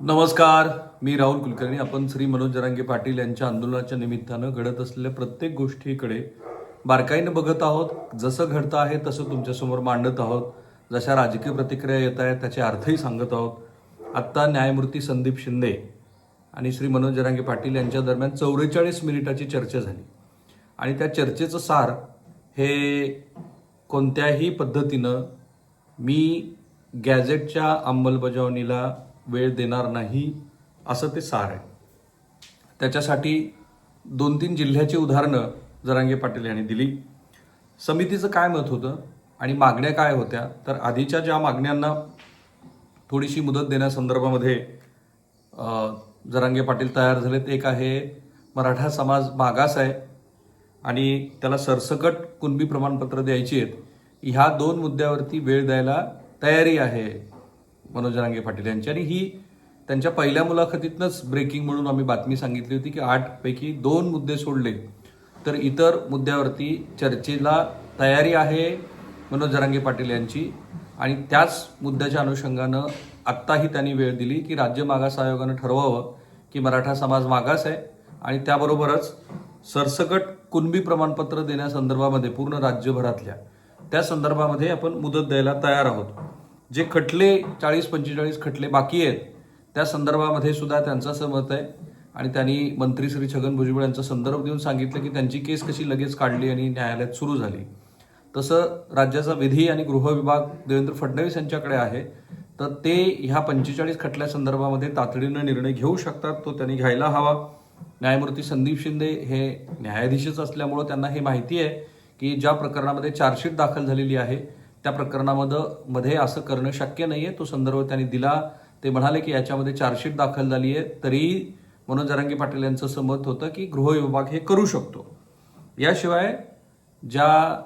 नमस्कार मी राहुल कुलकर्णी. आपण श्री मनोज जरांगे पाटील यांच्या आंदोलनाच्या निमित्तानं घडत असलेल्या प्रत्येक गोष्टीकडे बारकाईनं बघत आहोत. जसं घडतं आहे तसं तुमच्यासमोर मांडत आहोत. जशा राजकीय प्रतिक्रिया येत आहेत त्याचे अर्थही सांगत आहोत. आत्ता न्यायमूर्ती संदीप शिंदे आणि श्री मनोज जरांगे पाटील यांच्या दरम्यान चौवेचाळीस मिनिटाची चर्चा झाली. आणि त्या चर्चेचं सार हे कोणत्याही पद्धतीनं मी गॅझेटच्या अंमलबजावणीला वेळ देणार नाही असं ते सार आहे. त्याच्यासाठी दोन तीन जिल्ह्याची उदाहरणं जरांगे पाटील यांनी दिली. समितीचं काय मत होतं आणि मागण्या काय होत्या तर आधीच्या ज्या मागण्यांना थोडीशी मुदत देण्यासंदर्भामध्ये जरांगे पाटील तयार झालेत एक आहे मराठा समाज मागास आहे आणि त्याला सरसकट कुणबी प्रमाणपत्र द्यायची आहेत ह्या दोन मुद्द्यावरती वेळ द्यायला तयारी आहे. मनोज रांगे पाटील यांची. आणि ही त्यांच्या पहिल्या मुलाखतीतनंच ब्रेकिंग म्हणून आम्ही बातमी सांगितली होती की आठपैकी दोन मुद्दे सोडले. तर इतर मुद्द्यावरती चर्चेला तयारी आहे मनोज जरांगे पाटील यांची. आणि त्याच मुद्द्याच्या अनुषंगानं आत्ताही त्यांनी वेळ दिली की राज्य मागास आयोगानं ठरवावं की मराठा समाज मागास आहे. आणि त्याबरोबरच सरसकट कुणबी प्रमाणपत्र देण्यासंदर्भामध्ये पूर्ण राज्यभरातल्या त्या संदर्भामध्ये आपण मुदत द्यायला तयार आहोत. जे खटले चाळीस पंचेचाळीस खटले बाकी आहेत त्या संदर्भामध्ये सुद्धा त्यांचं असं मत आहे. आणि त्यांनी मंत्री श्री छगन भुजबळ यांचा संदर्भ देऊन सांगितलं की त्यांची केस कशी लगेच काढली आणि न्यायालयात सुरू झाली. तसं राज्याचा विधी आणि गृह विभाग देवेंद्र फडणवीस यांच्याकडे आहे तर ते ह्या पंचेचाळीस खटल्या संदर्भामध्ये तातडीनं निर्णय घेऊ शकतात तो त्यांनी घ्यायला हवा. न्यायमूर्ती संदीप शिंदे हे न्यायाधीशच असल्यामुळं त्यांना हे माहिती आहे की ज्या प्रकरणामध्ये चार्जशीट दाखल झालेली आहे त्या प्रकरणामध्ये मध्ये असं करणं शक्य नाही आहे तो संदर्भ त्यांनी दिला. ते म्हणाले की याच्यामध्ये चार्जशीट दाखल झाली आहे. तरीही मनोज जरांगे पाटील यांचं समत मत होतं की गृह विभाग हे करू शकतो. याशिवाय ज्या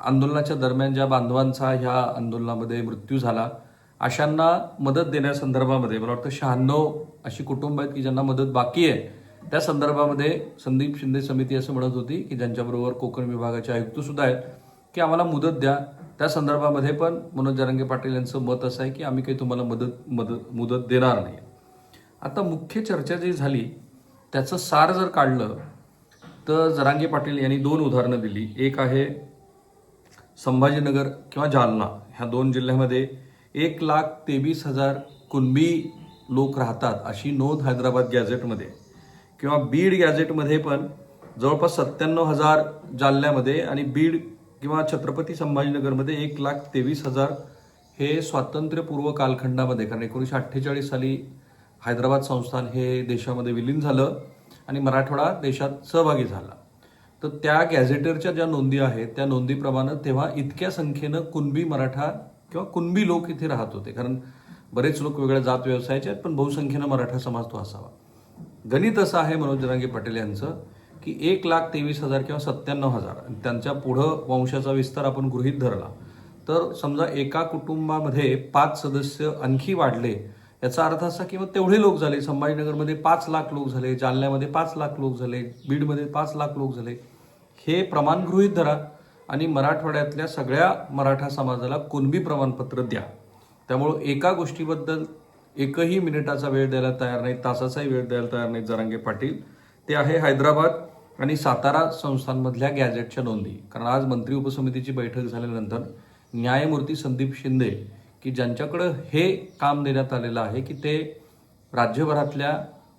आंदोलनाच्या दरम्यान ज्या बांधवांचा ह्या आंदोलनामध्ये मृत्यू झाला अशांना मदत देण्यासंदर्भामध्ये मला वाटतं शहाण्णव अशी कुटुंब आहेत की ज्यांना मदत बाकी आहे त्या संदर्भामध्ये संदीप शिंदे समिती असं म्हणत होती की ज्यांच्याबरोबर कोकण विभागाचे आयुक्त सुद्धा आहेत की आम्हाला मुदत द्या. त्या संदर्भामध्ये पण मनोज जरांगे पाटील यांचं मत असं आहे की आम्ही काही तुम्हाला मदत मदत मुदत देणार नाही. आता मुख्य चर्चा जी झाली त्याचं सार जर काढलं तर जरांगे पाटील यांनी दोन उदाहरणं दिली. एक आहे संभाजीनगर किंवा जालना. ह्या दोन जिल्ह्यामध्ये एक लाख तेवीस हजार कुणबी लोक राहतात अशी नोंद हैदराबाद गॅझेटमध्ये. किंवा बीड गॅझेटमध्ये पण जवळपास सत्त्याण्णव हजार जालन्यामध्ये आणि बीड किंवा छत्रपती संभाजीनगरमध्ये एक लाख तेवीस हजार हे स्वातंत्र्यपूर्व कालखंडामध्ये कारण एकोणीसशे अठ्ठेचाळीस साली हैदराबाद संस्थान हे देशामध्ये विलीन झालं आणि मराठवाडा देशात सहभागी झाला. तर त्या गॅझेटरच्या ज्या नोंदी आहेत त्या नोंदीप्रमाणे तेव्हा इतक्या संख्येनं कुणबी मराठा किंवा कुणबी लोक इथे राहत होते. कारण बरेच लोक वेगळ्या जात व्यवसायाचे आहेत पण बहुसंख्येनं मराठा समाज तो असावा. गणित असं आहे मनोज जरांगे पाटील यांचं की एक लाख तेवीस हजार किंवा सत्त्याण्णव हजार. आणि त्यांच्या पुढं वंशाचा विस्तार आपण गृहीत धरला. तर समजा एका कुटुंबामध्ये पाच सदस्य आणखी वाढले याचा अर्थ असा की मग तेवढे लोक झाले. संभाजीनगरमध्ये पाच लाख लोक झाले जालन्यामध्ये पाच लाख लोक झाले बीडमध्ये पाच लाख लोक झाले. हे प्रमाण गृहीत धरा आणि मराठवाड्यातल्या सगळ्या मराठा समाजाला कुणबी प्रमाणपत्र द्या. त्यामुळं एका गोष्टीबद्दल एकही मिनिटाचा वेळ द्यायला तयार नाही तासाचाही वेळ द्यायला तयार नाही जरांगे पाटील. ते आहे हैदराबाद. आणि सातारा संस्थांमधल्या गॅझेटच्या नोंदी. कारण आज मंत्री उपसमितीची बैठक झाल्यानंतर न्यायमूर्ती संदीप शिंदे की ज्यांच्याकडं हे काम देण्यात आलेलं आहे की ते राज्यभरातल्या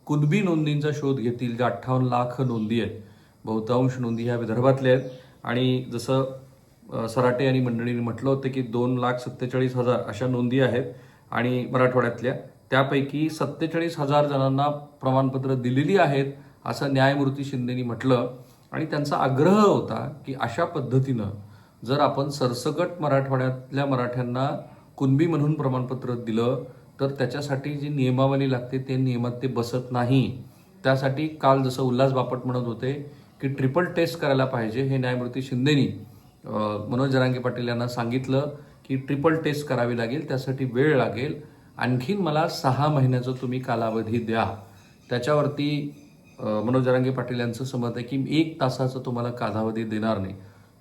कुणबी नोंदींचा शोध घेतील ज्या अठ्ठावन्न लाख नोंदी आहेत बहुतांश नोंदी ह्या विदर्भातल्या आहेत. आणि जसं सराटे आणि मंडळींनी म्हटलं होतं की दोन लाख सत्तेचाळीस हजार अशा नोंदी आहेत आणि मराठवाड्यातल्या. त्यापैकी सत्तेचाळीस हजार जणांना प्रमाणपत्र दिलेली आहेत. असं न्यायमूर्ती शिंदेनी म्हटलं आणि त्यांचा आग्रह होता की अशा पद्धतीनं जर आपण सरसकट मराठवाड्यातल्या मराठ्यांना कुणबी म्हणून प्रमाणपत्र दिलं तर त्याच्यासाठी जी नियमावली लागते ते नियमात ते बसत नाही. त्यासाठी काल जसं उल्हास बापट म्हणत होते की ट्रिपल टेस्ट करायला पाहिजे हे न्यायमूर्ती शिंदेनी मनोज जरांगे पाटील यांना सांगितलं की ट्रिपल टेस्ट करावी लागेल त्यासाठी वेळ लागेल. आणखीन मला सहा महिन्याचा तुम्ही कालावधी द्या. त्याच्यावरती मनोज जरांगे पाटील यांचं समत आहे की एक तासाचं तुम्हाला कालावधी देणार नाही.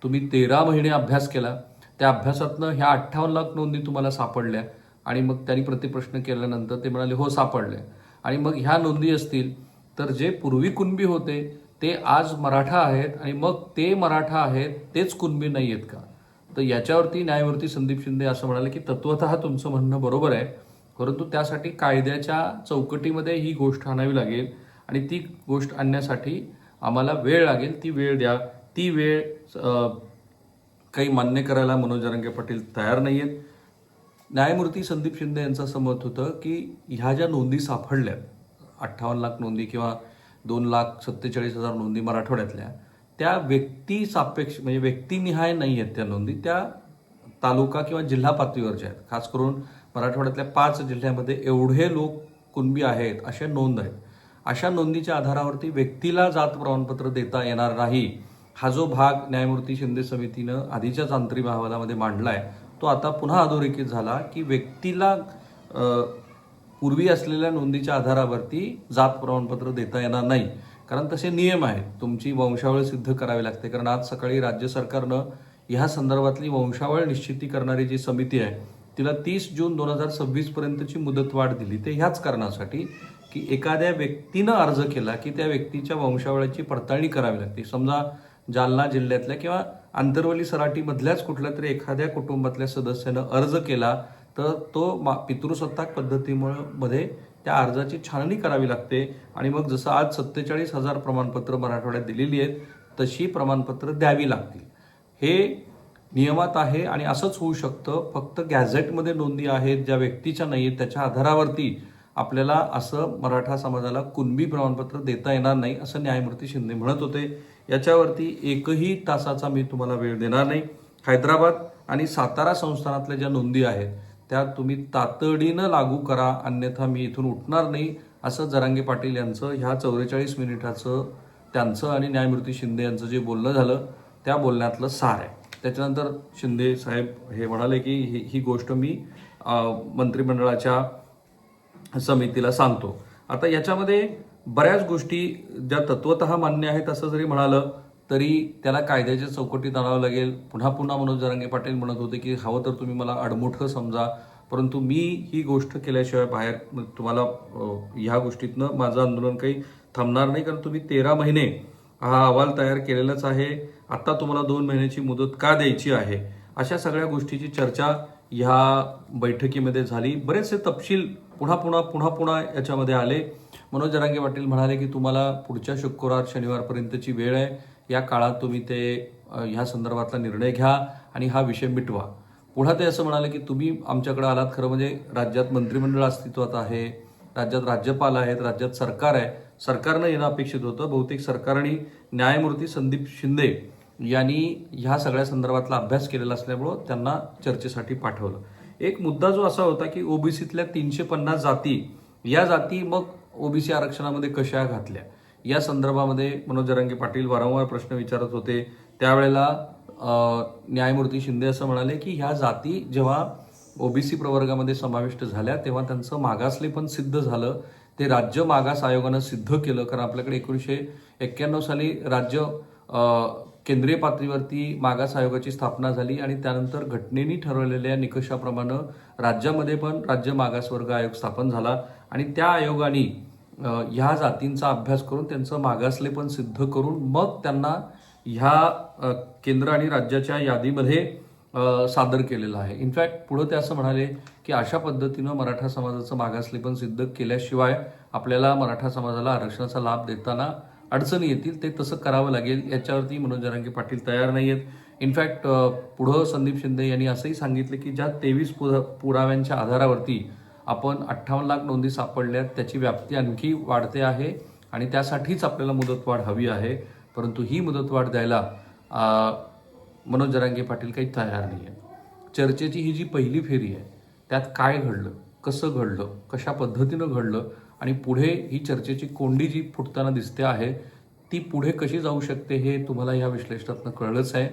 तुम्ही तेरा महिने अभ्यास केला. त्या अभ्यासातनं ह्या अठ्ठावन्न लाख नोंदी तुम्हाला सापडल्या आणि मग त्यांनी प्रतिप्रश्न केल्यानंतर ते म्हणाले हो सापडले आणि मग ह्या नोंदी असतील तर जे पूर्वी कुणबी होते ते आज मराठा आहेत आणि मग ते मराठा आहेत तेच कुणबी नाही आहेत का? तर याच्यावरती न्यायमूर्ती संदीप शिंदे असं म्हणाले की तत्वत तुमचं म्हणणं बरोबर आहे परंतु त्यासाठी कायद्याच्या चौकटीमध्ये ही गोष्ट आणावी लागेल. आणि ती गोष्ट आणण्यासाठी आम्हाला वेळ लागेल. ती वेळ द्या. ती वेळ काही मान्य करायला मनोज जरांगे पाटील तयार नाही आहेत न्यायमूर्ती संदीप शिंदे यांचं समत मत होतं की ह्या ज्या नोंदी सापडल्या अठ्ठावन्न लाख नोंदी किंवा दोन लाख सत्तेचाळीस हजार नोंदी मराठवाड्यातल्या त्या व्यक्ती सापेक्ष म्हणजे व्यक्तिनिहाय नाही आहेत त्या नोंदी त्या तालुका किंवा जिल्हा पातळीवरच्या आहेत. खास करून मराठवाड्यातल्या पाच जिल्ह्यामध्ये एवढे लोक कुणबी आहेत अशा नोंद आहेत. अशा नोंदीच्या आधारावरती व्यक्तीला जात प्रमाणपत्र देता येणार नाही. हा जो भाग न्यायमूर्ती शिंदे समितीनं आधीच्याच अंतरिम अहवालामध्ये आहे तो आता पुन्हा अधोरेखित झाला की व्यक्तीला पूर्वी असलेल्या नोंदीच्या आधारावरती जात प्रमाणपत्र देता येणार नाही. कारण तसे नियम आहेत. तुमची वंशावळ सिद्ध करावी लागते. कारण आज सकाळी राज्य सरकारनं ह्या संदर्भातली वंशावळ निश्चिती करणारी जी समिती आहे तिला तीस जून दोन हजार सव्वीसपर्यंतची मुदतवाढ दिली. ते ह्याच कारणासाठी की एखाद्या व्यक्तीनं अर्ज केला की त्या व्यक्तीच्या वंशावळाची पडताळणी करावी लागते. समजा जालना जिल्ह्यातल्या किंवा आंतरवली सराटीमधल्याच कुठल्या तरी एखाद्या कुटुंबातल्या सदस्यानं अर्ज केला तर तो मा पितृसत्ताक पद्धतीमुळे मध्ये त्या अर्जाची छाननी करावी लागते. आणि मग जसं आज सत्तेचाळीस हजार प्रमाणपत्र मराठवाड्यात दिलेली आहेत तशी प्रमाणपत्र द्यावी लागतील. हे नियमात आहे आणि असंच होऊ शकतं. फक्त गॅझेटमध्ये नोंदी आहेत ज्या व्यक्तीच्या नाही आहेत त्याच्या आधारावरती आपल्याला असं मराठा समाजाला कुणबी प्रमाणपत्र देता येणार नाही असं न्यायमूर्ती शिंदे म्हणत होते. याच्यावरती एकही तासाचा मी तुम्हाला वेळ देणार नाही. हैदराबाद आणि सातारा संस्थानातल्या ज्या नोंदी आहेत त्या तुम्ही तातडीनं लागू करा अन्यथा मी इथून उठणार नाही असं जरांगे पाटील यांचं ह्या चौवेचाळीस मिनिटाचं त्यांचं आणि न्यायमूर्ती शिंदे यांचं जे बोलणं झालं त्या बोलण्यातलं सार आहे. त्याच्यानंतर शिंदे साहेब हे म्हणाले की ही ही गोष्ट मी मंत्रिमंडळाच्या समितीला सांगतो. आता याच्यामध्ये बऱ्याच गोष्टी ज्या तत्वत मान्य आहेत असं जरी म्हणालं तरी त्याला कायद्याच्या चौकटीत आणावं लागेल. पुन्हा पुन्हा मनोज जरांगे पाटील म्हणत होते की हवं तर तुम्ही मला अडमुठं समजा. परंतु मी ही गोष्ट केल्याशिवाय बाहेर तुम्हाला ह्या गोष्टीतनं माझं आंदोलन काही थांबणार नाही कारण तुम्ही तेरा महिने हा अहवाल तयार केलेलाच आहे. आत्ता तुम्हाला दोन महिन्याची मुदत का द्यायची आहे? अशा सगळ्या गोष्टीची चर्चा ह्या बैठकीमध्ये झाली. बरेचसे तपशील पुन्हा पुन्हा पुन्हा पुन्हा याच्यामध्ये आले. मनोज जरांगे पाटील म्हणाले की तुम्हाला पुढच्या शुक्रवार शनिवारपर्यंतची वेळ आहे. या काळात तुम्ही ते ह्या संदर्भातला निर्णय घ्या आणि हा विषय मिटवा. पुन्हा ते असं म्हणाले की तुम्ही आमच्याकडे आलात खरं म्हणजे राज्यात मंत्रिमंडळ अस्तित्वात आहे. राज्यात राज्यपाल आहेत. राज्यात सरकार आहे. सरकारनं येणं अपेक्षित होतं. बहुतेक सरकारने न्यायमूर्ती संदीप शिंदे यांनी ह्या सगळ्या संदर्भातला अभ्यास केलेला असल्यामुळं त्यांना चर्चेसाठी पाठवलं. एक मुद्दा जो असा होता की ओबीसीतल्या तीनशे पन्नास जाती या जाती मग ओबीसी आरक्षणामध्ये कशा घातल्या? या संदर्भामध्ये मनोज जरांगे पाटील वारंवार प्रश्न विचारत होते. त्यावेळेला न्यायमूर्ती शिंदे असं म्हणाले की ह्या जाती जेव्हा ओबीसी प्रवर्गामध्ये समाविष्ट झाल्या तेव्हा त्यांचं मागासले पण सिद्ध झालं. ते राज्य मागास आयोगानं सिद्ध केलं. कारण आपल्याकडे एकोणीसशे एक्क्याण्णव साली राज्य केंद्रीय पातळीवरती मागास आयोगाची स्थापना झाली आणि त्यानंतर घटनेनी ठरवलेल्या निकषाप्रमाणे राज्यामध्ये पण राज्य मागासवर्ग आयोग स्थापन झाला. आणि त्या आयोगाने ह्या जातींचा अभ्यास करून त्यांचं मागासले पण सिद्ध करून मग त्यांना ह्या केंद्र आणि राज्याच्या यादीमध्ये सादर केलेलं आहे. इनफॅक्ट पुढं ते असं म्हणाले की अशा पद्धतीनं मराठा समाजाचं मागासले पण सिद्ध केल्याशिवाय आपल्याला मराठा समाजाला आरक्षणाचा लाभ देताना अडचणी येतील ते तसं करावं लागेल. याच्यावरती मनोज जरांगे पाटील तयार नाही आहेत इनफॅक्ट पुढं संदीप शिंदे यांनी असंही सांगितलं की ज्या तेवीस पुराव्यांच्या आधारावरती आपण अठ्ठावन्न लाख नोंदी सापडल्यात त्याची व्याप्ती आणखी वाढते आहे आणि त्यासाठीच आपल्याला मुदतवाढ हवी आहे. परंतु ही मुदतवाढ द्यायला मनोज जरांगे पाटील काही तयार नाही आहे चर्चेची ही जी पहिली फेरी आहे त्यात काय घडलं? कसं घडलं कशा पद्धतीनं घडलं आणि पुढे ही चर्चेची कोंडी जी फुटताना दिसते आहे ती पुढे कशी जाऊ शकते हे तुम्हाला या विश्लेषणातनं कळलंच आहे.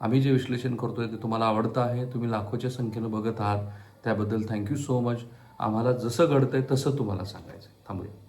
आम्ही जे विश्लेषण करतो आहे ते तुम्हाला आवडतं आहे. तुम्ही लाखोच्या संख्येनं बघत आहात. त्याबद्दल थँक्यू सो मच आम्हाला जसं घडतं आहे तसं तुम्हाला सांगायचं आहे थांबूया.